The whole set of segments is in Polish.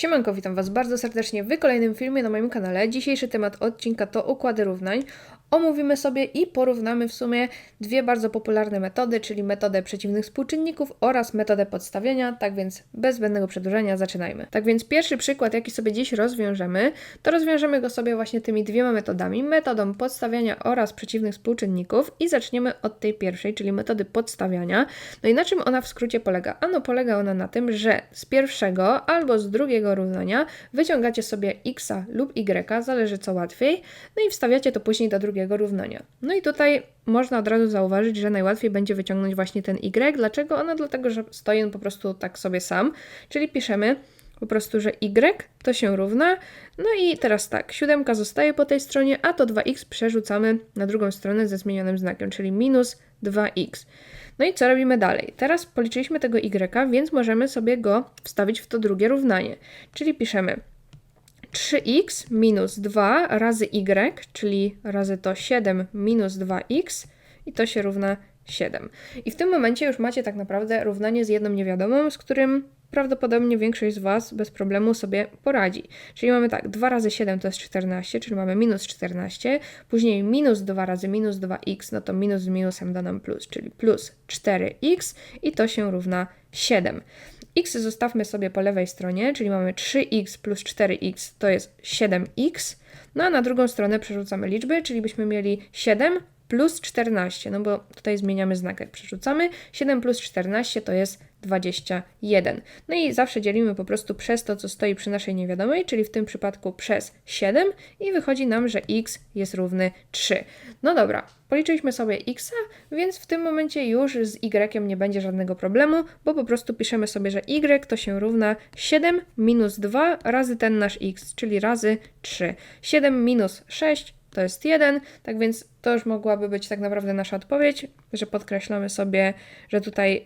Siemanko, witam Was bardzo serdecznie w kolejnym filmie na moim kanale. Dzisiejszy temat odcinka to układy równań. Omówimy sobie i porównamy w sumie dwie bardzo popularne metody, czyli metodę przeciwnych współczynników oraz metodę podstawiania, tak więc bez zbędnego przedłużenia zaczynajmy. Tak więc pierwszy przykład, jaki sobie dziś rozwiążemy, to rozwiążemy go sobie właśnie tymi dwiema metodami, metodą podstawiania oraz przeciwnych współczynników i zaczniemy od tej pierwszej, czyli metody podstawiania. No i na czym ona w skrócie polega? Ano polega ona na tym, że z pierwszego albo z drugiego równania wyciągacie sobie x lub y, zależy co łatwiej, no i wstawiacie to później do drugiego równania. No i tutaj można od razu zauważyć, że najłatwiej będzie wyciągnąć właśnie ten y. Dlaczego? Ono dlatego, że stoi on po prostu tak sobie sam, czyli piszemy po prostu, że y to się równa. No i teraz tak, siódemka zostaje po tej stronie, a to 2x przerzucamy na drugą stronę ze zmienionym znakiem, czyli minus 2x. No i co robimy dalej? Teraz policzyliśmy tego y, więc możemy sobie go wstawić w to drugie równanie. Czyli piszemy 3x minus 2 razy y, czyli razy to 7 minus 2x i to się równa 7. I w tym momencie już macie tak naprawdę równanie z jedną niewiadomą, z którym prawdopodobnie większość z Was bez problemu sobie poradzi. Czyli mamy tak, 2 razy 7 to jest 14, czyli mamy minus 14, później minus 2 razy minus 2x, no to minus z minusem da nam plus, czyli plus 4x i to się równa 7 x zostawmy sobie po lewej stronie, czyli mamy 3x plus 4x to jest 7x, no a na drugą stronę przerzucamy liczby, czyli byśmy mieli 7 plus 14, no bo tutaj zmieniamy znak jak przerzucamy. 7 plus 14 to jest 21. No i zawsze dzielimy po prostu przez to, co stoi przy naszej niewiadomej, czyli w tym przypadku przez 7 i wychodzi nam, że x jest równy 3. No dobra, policzyliśmy sobie x, więc w tym momencie już z y nie będzie żadnego problemu, bo po prostu piszemy sobie, że y to się równa 7 minus 2 razy ten nasz x, czyli razy 3. 7 minus 6 to jest 1, tak więc to już mogłaby być tak naprawdę nasza odpowiedź, że podkreślamy sobie, że tutaj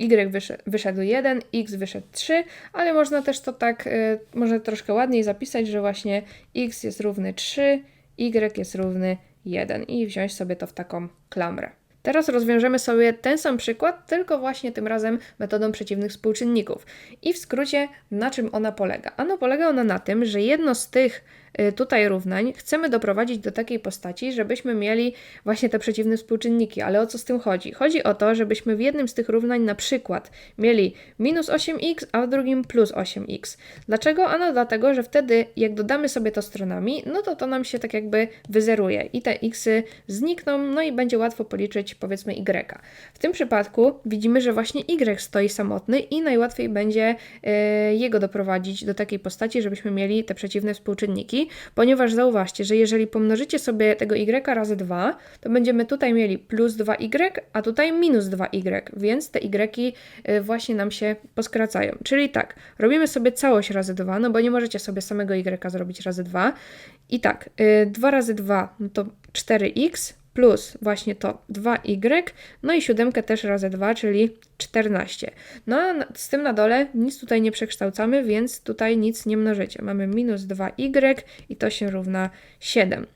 y, y wyszedł 1, x wyszedł 3, ale można też to tak, y, może troszkę ładniej zapisać, że właśnie x jest równy 3, y jest równy 1 i wziąć sobie to w taką klamrę. Teraz rozwiążemy sobie ten sam przykład, tylko właśnie tym razem metodą przeciwnych współczynników. I w skrócie, na czym ona polega? Ano polega ona na tym, że jedno z tych tutaj równań chcemy doprowadzić do takiej postaci, żebyśmy mieli właśnie te przeciwne współczynniki. Ale o co z tym chodzi? Chodzi o to, żebyśmy w jednym z tych równań na przykład mieli minus 8x, a w drugim plus 8x. Dlaczego? Ano dlatego, że wtedy jak dodamy sobie to stronami, no to to nam się tak jakby wyzeruje i te xy znikną, no i będzie łatwo policzyć powiedzmy y. W tym przypadku widzimy, że właśnie y stoi samotny i najłatwiej będzie yy, jego doprowadzić do takiej postaci, żebyśmy mieli te przeciwne współczynniki ponieważ zauważcie, że jeżeli pomnożycie sobie tego y razy 2, to będziemy tutaj mieli plus 2y, a tutaj minus 2y, więc te y y właśnie nam się poskracają. Czyli tak, robimy sobie całość razy 2, no bo nie możecie sobie samego y zrobić razy 2. I tak, 2 y, razy 2 no to 4x plus właśnie to 2y, no i siódemkę też razy 2, czyli 14. No a z tym na dole nic tutaj nie przekształcamy, więc tutaj nic nie mnożycie. Mamy minus 2y i to się równa 7.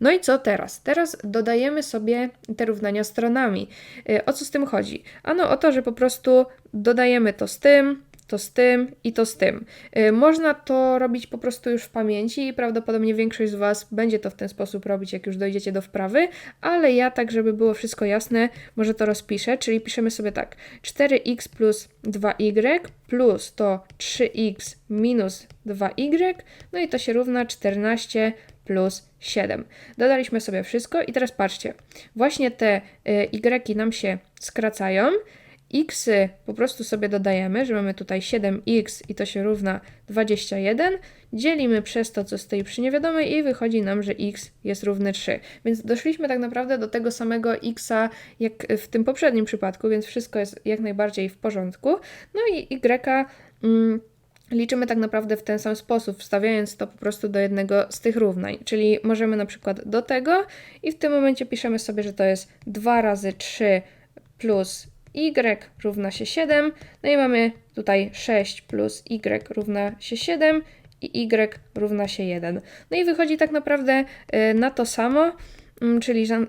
No i co teraz? Teraz dodajemy sobie te równania stronami. Y, o co z tym chodzi? Ano o to, że po prostu dodajemy to z tym, to z tym i to z tym. Y, można to robić po prostu już w pamięci i prawdopodobnie większość z Was będzie to w ten sposób robić, jak już dojdziecie do wprawy, ale ja tak, żeby było wszystko jasne, może to rozpiszę, czyli piszemy sobie tak 4x plus 2y plus to 3x minus 2y, no i to się równa 14 plus 7. Dodaliśmy sobie wszystko i teraz patrzcie, właśnie te y, y nam się skracają, x po prostu sobie dodajemy, że mamy tutaj 7x i to się równa 21, dzielimy przez to, co stoi przy niewiadomej i wychodzi nam, że x jest równy 3. Więc doszliśmy tak naprawdę do tego samego x jak w tym poprzednim przypadku, więc wszystko jest jak najbardziej w porządku. No i y mm, liczymy tak naprawdę w ten sam sposób, wstawiając to po prostu do jednego z tych równań. Czyli możemy na przykład do tego i w tym momencie piszemy sobie, że to jest 2 razy 3 plus y równa się 7, no i mamy tutaj 6 plus y równa się 7 i y równa się 1. No i wychodzi tak naprawdę y, na to samo, mm, czyli że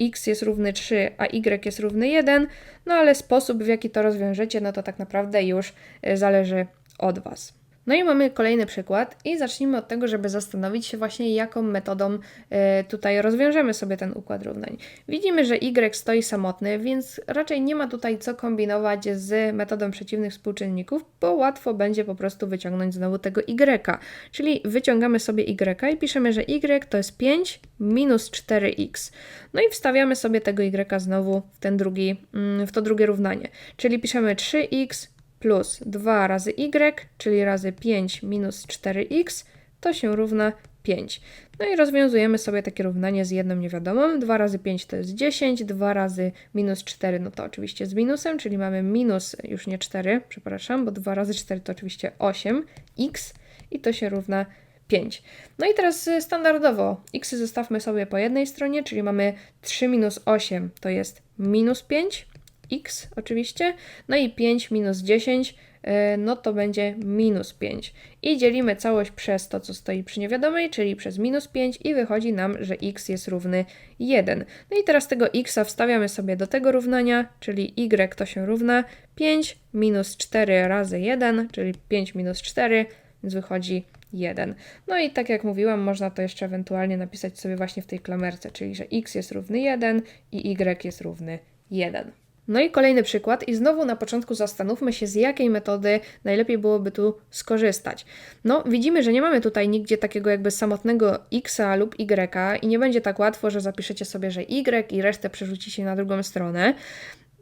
x jest równy 3, a y jest równy 1, no ale sposób w jaki to rozwiążecie, no to tak naprawdę już y, zależy od Was. No i mamy kolejny przykład i zacznijmy od tego, żeby zastanowić się właśnie jaką metodą e, tutaj rozwiążemy sobie ten układ równań. Widzimy, że y stoi samotny, więc raczej nie ma tutaj co kombinować z metodą przeciwnych współczynników, bo łatwo będzie po prostu wyciągnąć znowu tego y. Czyli wyciągamy sobie y i piszemy, że y to jest 5 minus 4x. No i wstawiamy sobie tego y znowu w, ten drugi, mm, w to drugie równanie. Czyli piszemy 3x plus 2 razy y, czyli razy 5 minus 4x, to się równa 5. No i rozwiązujemy sobie takie równanie z jedną niewiadomą. 2 razy 5 to jest 10, 2 razy minus 4 no to oczywiście z minusem, czyli mamy minus, już nie 4, przepraszam, bo 2 razy 4 to oczywiście 8x i to się równa 5. No i teraz y, standardowo x zostawmy sobie po jednej stronie, czyli mamy 3 minus 8 to jest minus 5, x oczywiście, no i 5 minus 10, e, no to będzie minus 5. I dzielimy całość przez to, co stoi przy niewiadomej, czyli przez minus 5 i wychodzi nam, że x jest równy 1. No i teraz tego x wstawiamy sobie do tego równania, czyli y to się równa 5 minus 4 razy 1, czyli 5 minus 4, więc wychodzi 1. No i tak jak mówiłam, można to jeszcze ewentualnie napisać sobie właśnie w tej klamerce, czyli że x jest równy 1 i y jest równy 1. No i kolejny przykład, i znowu na początku zastanówmy się, z jakiej metody najlepiej byłoby tu skorzystać. No, widzimy, że nie mamy tutaj nigdzie takiego jakby samotnego x lub y, i nie będzie tak łatwo, że zapiszecie sobie, że y i resztę przerzucicie na drugą stronę.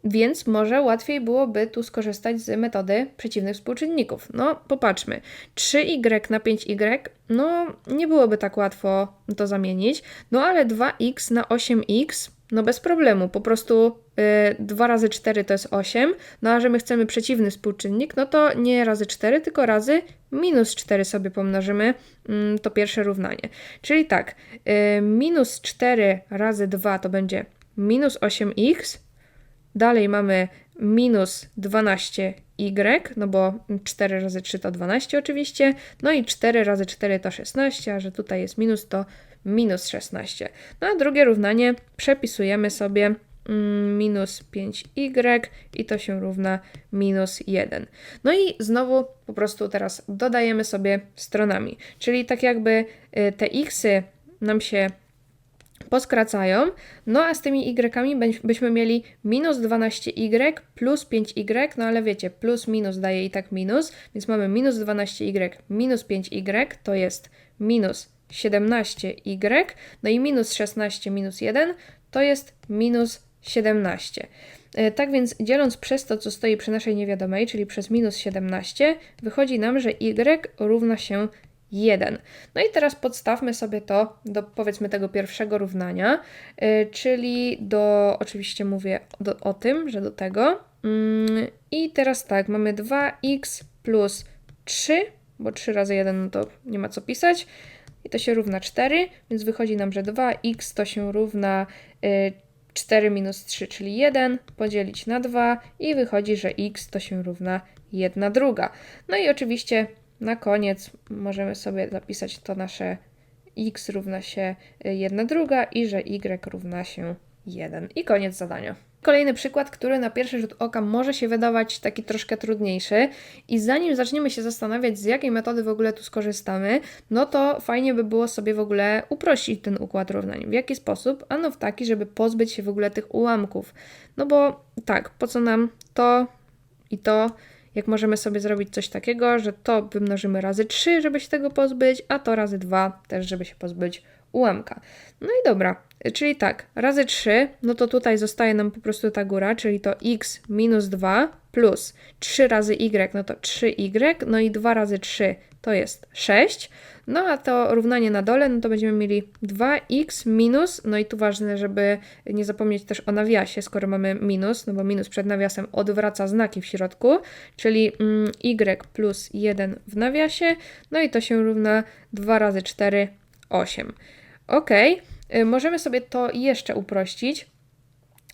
Więc może łatwiej byłoby tu skorzystać z metody przeciwnych współczynników. No, popatrzmy. 3y na 5y, no nie byłoby tak łatwo to zamienić, no ale 2x na 8x no bez problemu, po prostu y, 2 razy 4 to jest 8, no a że my chcemy przeciwny współczynnik, no to nie razy 4, tylko razy minus 4 sobie pomnożymy y, to pierwsze równanie. Czyli tak, y, minus 4 razy 2 to będzie minus 8x, dalej mamy minus 12y, no bo 4 razy 3 to 12 oczywiście, no i 4 razy 4 to 16, a że tutaj jest minus to minus 16. No a drugie równanie przepisujemy sobie mm, minus 5y i to się równa minus 1. No i znowu po prostu teraz dodajemy sobie stronami, czyli tak jakby y, te xy nam się poskracają, no a z tymi y byśmy mieli minus 12y plus 5y, no ale wiecie, plus minus daje i tak minus, więc mamy minus 12y minus 5y to jest minus 17y, no i minus 16 minus 1 to jest minus 17. E, tak więc dzieląc przez to, co stoi przy naszej niewiadomej, czyli przez minus 17, wychodzi nam, że y równa się 1. No i teraz podstawmy sobie to do powiedzmy tego pierwszego równania, yy, czyli do, oczywiście mówię do, o tym, że do tego. Yy, I teraz tak, mamy 2x plus 3, bo 3 razy 1 no to nie ma co pisać. I to się równa 4, więc wychodzi nam, że 2x to się równa yy, 4 minus 3, czyli 1, podzielić na 2 i wychodzi, że x to się równa 1 druga. No i oczywiście na koniec możemy sobie zapisać to nasze x równa się 1 druga i że y równa się 1. I koniec zadania. Kolejny przykład, który na pierwszy rzut oka może się wydawać taki troszkę trudniejszy i zanim zaczniemy się zastanawiać, z jakiej metody w ogóle tu skorzystamy, no to fajnie by było sobie w ogóle uprościć ten układ równań. W jaki sposób? Ano w taki, żeby pozbyć się w ogóle tych ułamków. No bo tak, po co nam to i to, jak możemy sobie zrobić coś takiego, że to wymnożymy razy 3, żeby się tego pozbyć, a to razy 2 też, żeby się pozbyć ułamka. No i dobra, czyli tak, razy 3, no to tutaj zostaje nam po prostu ta góra, czyli to x minus 2 plus 3 razy y, no to 3y, no i 2 razy 3 to jest 6. No a to równanie na dole, no to będziemy mieli 2x minus, no i tu ważne, żeby nie zapomnieć też o nawiasie, skoro mamy minus, no bo minus przed nawiasem odwraca znaki w środku, czyli mm, y plus 1 w nawiasie, no i to się równa 2 razy 4, 8. Ok, możemy sobie to jeszcze uprościć.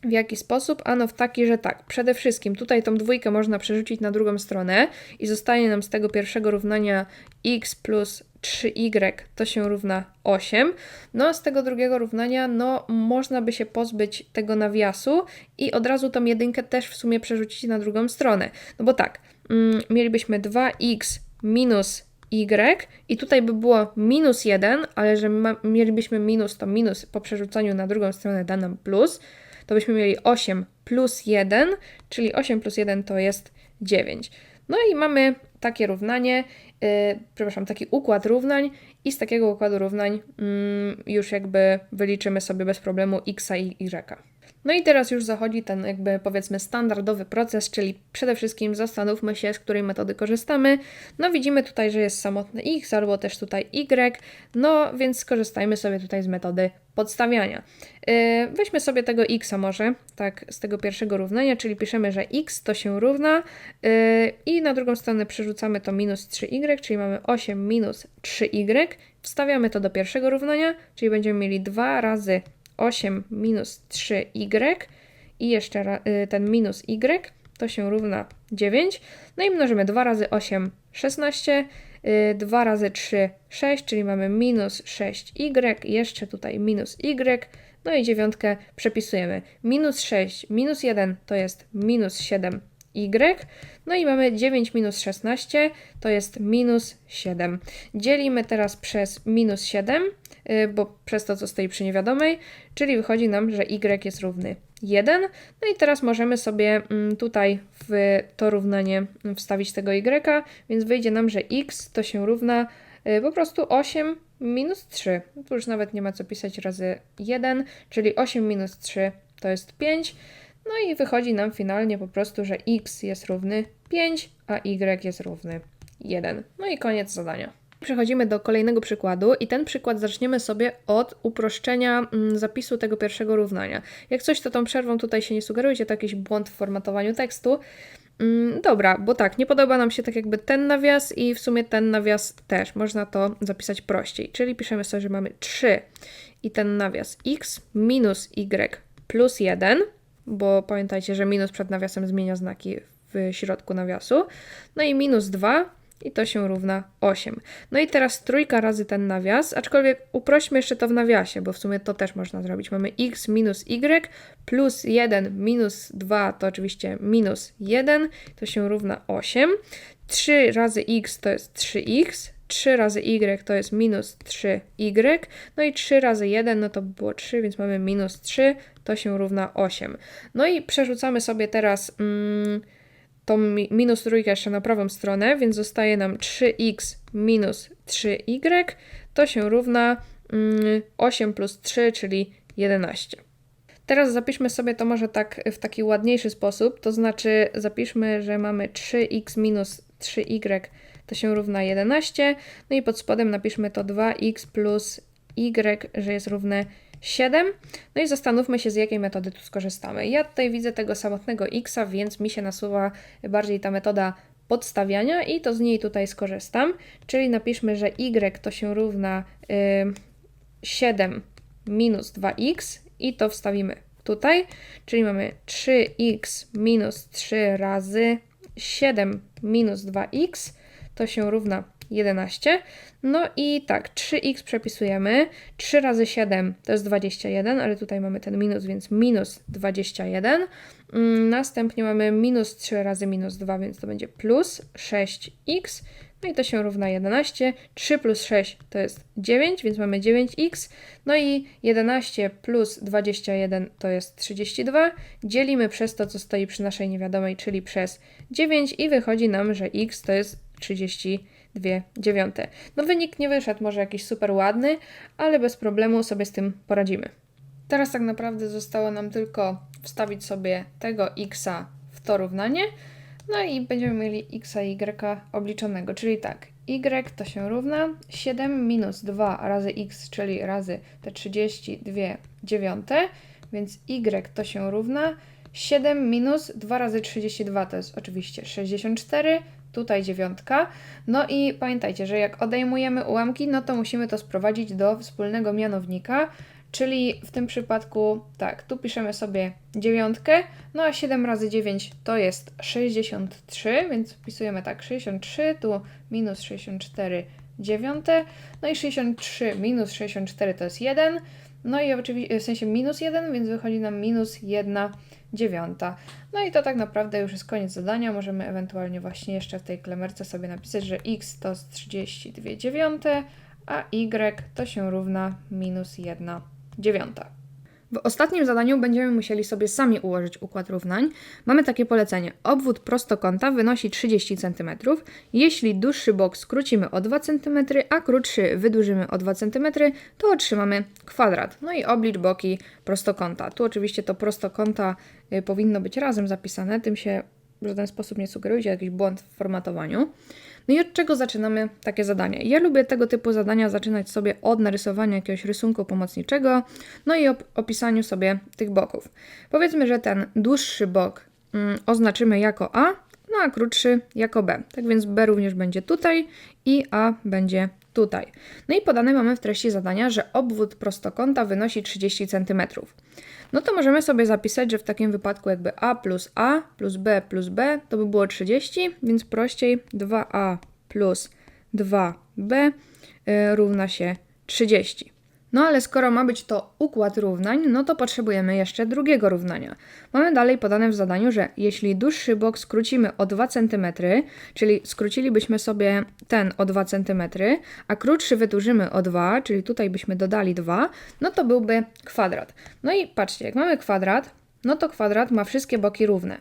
W jaki sposób? Ano w taki, że tak, przede wszystkim tutaj tą dwójkę można przerzucić na drugą stronę i zostanie nam z tego pierwszego równania x plus 3y to się równa 8. No z tego drugiego równania, no można by się pozbyć tego nawiasu i od razu tą jedynkę też w sumie przerzucić na drugą stronę. No bo tak, mm, mielibyśmy 2x minus y i tutaj by było minus 1, ale że mielibyśmy minus, to minus po przerzucaniu na drugą stronę da nam plus, to byśmy mieli 8 plus 1, czyli 8 plus 1 to jest 9. No i mamy takie równanie, yy, przepraszam, taki układ równań i z takiego układu równań yy, już jakby wyliczymy sobie bez problemu x i y. No i teraz już zachodzi ten jakby powiedzmy standardowy proces, czyli przede wszystkim zastanówmy się, z której metody korzystamy. No widzimy tutaj, że jest samotny x albo też tutaj y, no więc skorzystajmy sobie tutaj z metody podstawiania. Yy, weźmy sobie tego x może, tak z tego pierwszego równania, czyli piszemy, że x to się równa yy, i na drugą stronę przerzucamy to minus 3y, czyli mamy 8 minus 3y, wstawiamy to do pierwszego równania, czyli będziemy mieli 2 razy 8 minus 3y i jeszcze y, ten minus y to się równa 9. No i mnożymy 2 razy 8, 16, 2 razy 3, 6, czyli mamy minus 6y, jeszcze tutaj minus y, no i dziewiątkę przepisujemy. Minus 6, minus 1 to jest minus 7 y. No i mamy 9 minus 16 to jest minus 7. Dzielimy teraz przez minus 7, y, bo przez to, co stoi przy niewiadomej, czyli wychodzi nam, że y jest równy 1. No i teraz możemy sobie mm, tutaj w to równanie wstawić tego y, więc wyjdzie nam, że x to się równa y, po prostu 8 minus 3. Tu już nawet nie ma co pisać razy 1, czyli 8 minus 3 to jest 5. No i wychodzi nam finalnie po prostu, że x jest równy 5, a y jest równy 1. No i koniec zadania. Przechodzimy do kolejnego przykładu i ten przykład zaczniemy sobie od uproszczenia mm, zapisu tego pierwszego równania. Jak coś, to tą przerwą tutaj się nie sugerujcie, to jakiś błąd w formatowaniu tekstu. Mm, dobra, bo tak, nie podoba nam się tak jakby ten nawias i w sumie ten nawias też. Można to zapisać prościej. Czyli piszemy sobie, że mamy 3 i ten nawias x minus y plus 1 bo pamiętajcie, że minus przed nawiasem zmienia znaki w środku nawiasu. No i minus 2 i to się równa 8. No i teraz trójka razy ten nawias, aczkolwiek uprośmy jeszcze to w nawiasie, bo w sumie to też można zrobić. Mamy x minus y plus 1 minus 2 to oczywiście minus 1, to się równa 8. 3 razy x to jest 3x, 3 razy y to jest minus 3y, no i 3 razy 1 no to by było 3, więc mamy minus 3, to się równa 8. No i przerzucamy sobie teraz mm, tą minus trójkę jeszcze na prawą stronę, więc zostaje nam 3x minus 3y, to się równa mm, 8 plus 3, czyli 11. Teraz zapiszmy sobie to może tak w taki ładniejszy sposób, to znaczy zapiszmy, że mamy 3x minus 3y to się równa 11, no i pod spodem napiszmy to 2x plus y, że jest równe 7. No i zastanówmy się, z jakiej metody tu skorzystamy. Ja tutaj widzę tego samotnego x, więc mi się nasuwa bardziej ta metoda podstawiania i to z niej tutaj skorzystam. Czyli napiszmy, że y to się równa y, 7 minus 2x i to wstawimy tutaj, czyli mamy 3x minus 3 razy 7 minus 2x, to się równa 11. No i tak, 3x przepisujemy. 3 razy 7 to jest 21, ale tutaj mamy ten minus, więc minus 21. Mm, następnie mamy minus 3 razy minus 2, więc to będzie plus 6x. No i to się równa 11. 3 plus 6 to jest 9, więc mamy 9x. No i 11 plus 21 to jest 32. Dzielimy przez to, co stoi przy naszej niewiadomej, czyli przez 9 i wychodzi nam, że x to jest 32 dziewiąte. No wynik nie wyszedł może jakiś super ładny, ale bez problemu sobie z tym poradzimy. Teraz tak naprawdę zostało nam tylko wstawić sobie tego x w to równanie, no i będziemy mieli x i y obliczonego, czyli tak, y to się równa 7 minus 2 razy x, czyli razy te 32 dziewiąte, więc y to się równa 7 minus 2 razy 32 to jest oczywiście 64, tutaj dziewiątka. No i pamiętajcie, że jak odejmujemy ułamki, no to musimy to sprowadzić do wspólnego mianownika, czyli w tym przypadku tak, tu piszemy sobie dziewiątkę, no a 7 razy 9 to jest 63, więc wpisujemy tak 63, tu minus 64 dziewiąte, no i 63 minus 64 to jest 1, No i oczywiście w sensie minus 1, więc wychodzi nam minus 1 dziewiąta. No i to tak naprawdę już jest koniec zadania. Możemy ewentualnie właśnie jeszcze w tej klamerce sobie napisać, że x to z 32 dziewiąte, a y to się równa minus 1 dziewiąta. W ostatnim zadaniu będziemy musieli sobie sami ułożyć układ równań. Mamy takie polecenie. Obwód prostokąta wynosi 30 cm. Jeśli dłuższy bok skrócimy o 2 cm, a krótszy wydłużymy o 2 cm, to otrzymamy kwadrat. No i oblicz boki prostokąta. Tu oczywiście to prostokąta y, powinno być razem zapisane, tym się w żaden sposób nie sugerujcie jakiś błąd w formatowaniu. No i od czego zaczynamy takie zadanie? Ja lubię tego typu zadania zaczynać sobie od narysowania jakiegoś rysunku pomocniczego, no i op- opisaniu sobie tych boków. Powiedzmy, że ten dłuższy bok mm, oznaczymy jako A, no a krótszy jako B. Tak więc B również będzie tutaj i A będzie tutaj. No i podane mamy w treści zadania, że obwód prostokąta wynosi 30 cm. No to możemy sobie zapisać, że w takim wypadku jakby A plus A plus B plus B to by było 30, więc prościej 2A plus 2B y, równa się 30. No ale skoro ma być to układ równań, no to potrzebujemy jeszcze drugiego równania. Mamy dalej podane w zadaniu, że jeśli dłuższy bok skrócimy o 2 cm, czyli skrócilibyśmy sobie ten o 2 cm, a krótszy wydłużymy o 2, czyli tutaj byśmy dodali 2, no to byłby kwadrat. No i patrzcie, jak mamy kwadrat, no to kwadrat ma wszystkie boki równe.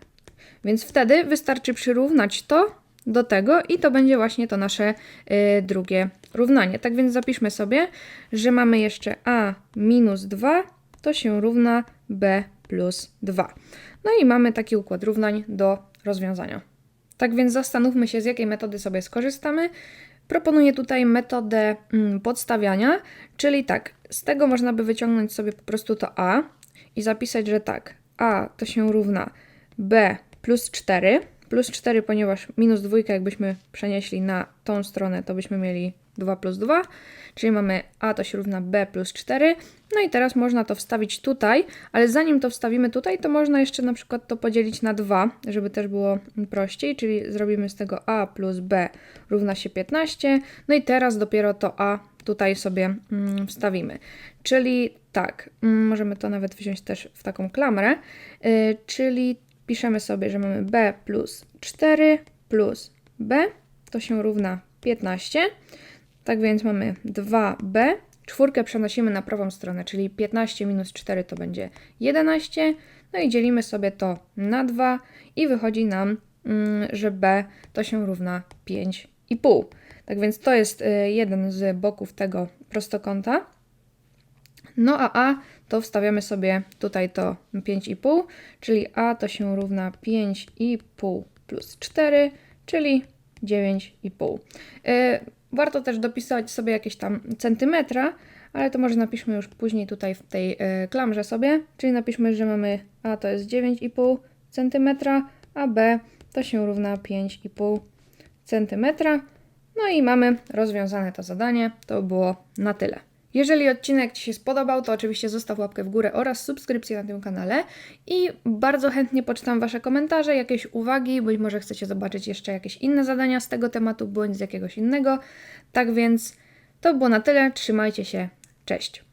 Więc wtedy wystarczy przyrównać to do tego i to będzie właśnie to nasze y, drugie równanie. Tak więc zapiszmy sobie, że mamy jeszcze a minus 2 to się równa b plus 2. No i mamy taki układ równań do rozwiązania. Tak więc zastanówmy się, z jakiej metody sobie skorzystamy. Proponuję tutaj metodę mm, podstawiania, czyli tak, z tego można by wyciągnąć sobie po prostu to a i zapisać, że tak, a to się równa b plus 4, plus 4, ponieważ minus dwójkę jakbyśmy przenieśli na tą stronę, to byśmy mieli 2 plus 2, czyli mamy a to się równa b plus 4. No i teraz można to wstawić tutaj, ale zanim to wstawimy tutaj, to można jeszcze na przykład to podzielić na 2, żeby też było prościej, czyli zrobimy z tego a plus b równa się 15. No i teraz dopiero to a tutaj sobie mm, wstawimy. Czyli tak, mm, możemy to nawet wziąć też w taką klamrę, yy, czyli piszemy sobie, że mamy b plus 4 plus b, to się równa 15. Tak więc mamy 2b, czwórkę przenosimy na prawą stronę, czyli 15 minus 4 to będzie 11. No i dzielimy sobie to na 2 i wychodzi nam, mm, że b to się równa 5,5. Tak więc to jest y, jeden z boków tego prostokąta. No a a to wstawiamy sobie tutaj to 5,5, czyli a to się równa 5,5 plus 4, czyli 9,5. Yy, warto też dopisać sobie jakieś tam centymetra, ale to może napiszmy już później tutaj w tej yy, klamrze sobie, czyli napiszmy, że mamy a to jest 9,5 cm, a b to się równa 5,5 cm. No i mamy rozwiązane to zadanie. To było na tyle. Jeżeli odcinek Ci się spodobał, to oczywiście zostaw łapkę w górę oraz subskrypcję na tym kanale i bardzo chętnie poczytam Wasze komentarze, jakieś uwagi, być może chcecie zobaczyć jeszcze jakieś inne zadania z tego tematu bądź z jakiegoś innego. Tak więc to było na tyle, trzymajcie się, cześć!